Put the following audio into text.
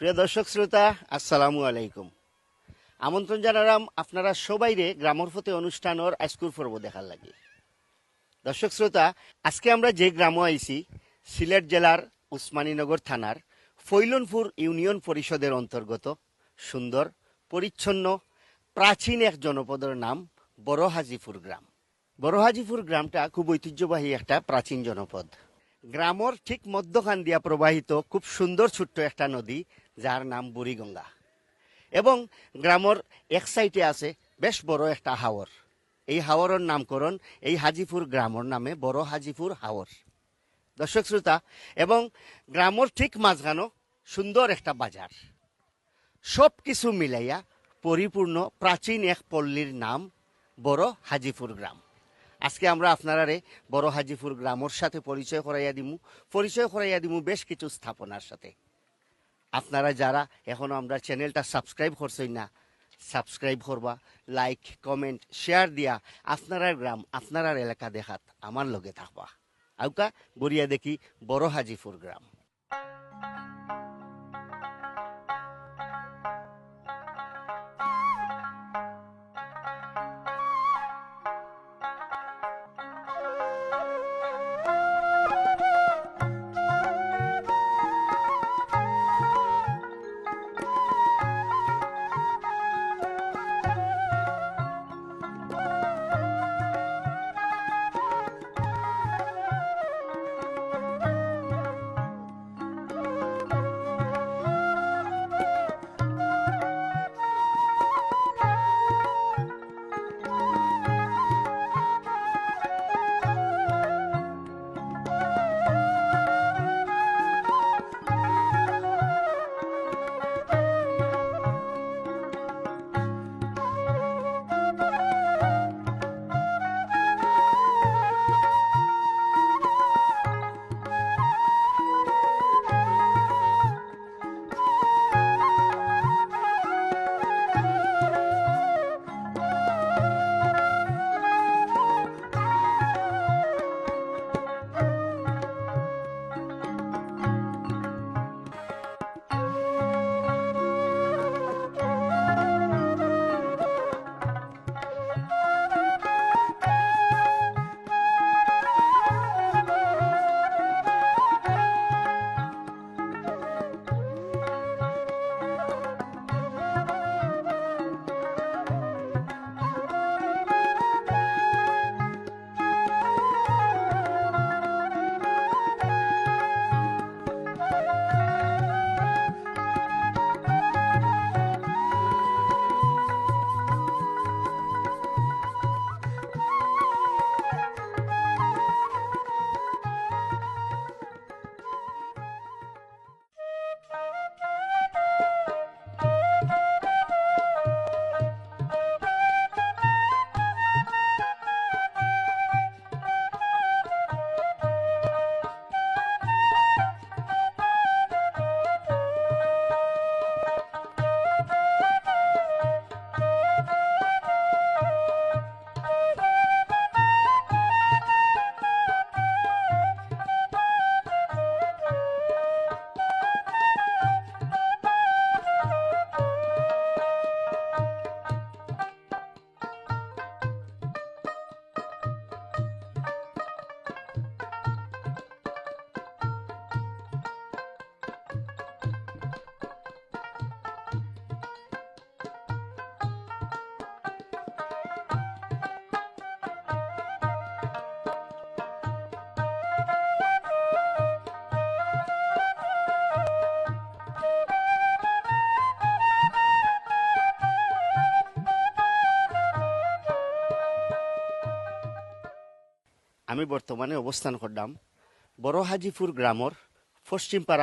প্রিয় দর্শক শ্রোতা, আসসালামু আলাইকুম। আমন্ত্রণ জানালাম আপনারা সবাইরে গ্রামরফতে অনুষ্ঠানের আইস্কুল পর্ব দেখার লাগে। দর্শক শ্রোতা, আজকে আমরা যে গ্রাম আইছি, সিলেট জেলার উসমানীনগর থানার ফৈলনপুর ইউনিয়ন পরিষদের অন্তর্গত, সুন্দর, পরিচ্ছন্ন, প্রাচীন এক জনপদের নাম বড় হাজিপুর গ্রাম। বড় হাজিপুর গ্রামটা খুব ঐতিহ্যবাহী একটা প্রাচীন জনপদ। গ্রামর ঠিক মধ্যখান দিয়া প্রবাহিত খুব সুন্দর ছোট্ট একটা নদী যার নাম বুড়িগঙ্গা এবং গ্রামর এক সাইডে আছে বেশ বড় একটা হাওর। এই হাওরের নামকরণ এই হাজিপুর গ্রামর নামে বড় হাজিপুর হাওর। দর্শক শ্রোতা, এবং গ্রামর ঠিক মাঝখানো সুন্দর একটা বাজার। সব কিছু মিলাইয়া পরিপূর্ণ প্রাচীন এক পল্লীর নাম বড় হাজিপুর গ্রাম। আজকে আমরা আপনারারে বড় হাজিপুর গ্রামর সাথে পরিচয় করাইয়া দিমু। পরিচয় করাইয়া দিমু বেশ কিছু স্থাপনার সাথে। আপনারা যারা এখনও আমরা চ্যানেলটা সাবস্ক্রাইব করছেন না, সাবস্ক্রাইব করবা লাইক কমেন্ট শেয়ার দিয়া আপনারার গ্রাম আপনারার এলাকা দেখাত, আমার লগে থাকবা। আউকা, গড়িয়া দেখি বড় হাজিপুর গ্রাম। আমি বর্তমানে অবস্থান করলাম বড় হাজিপুর গ্রামর পশ্চিম পাড়া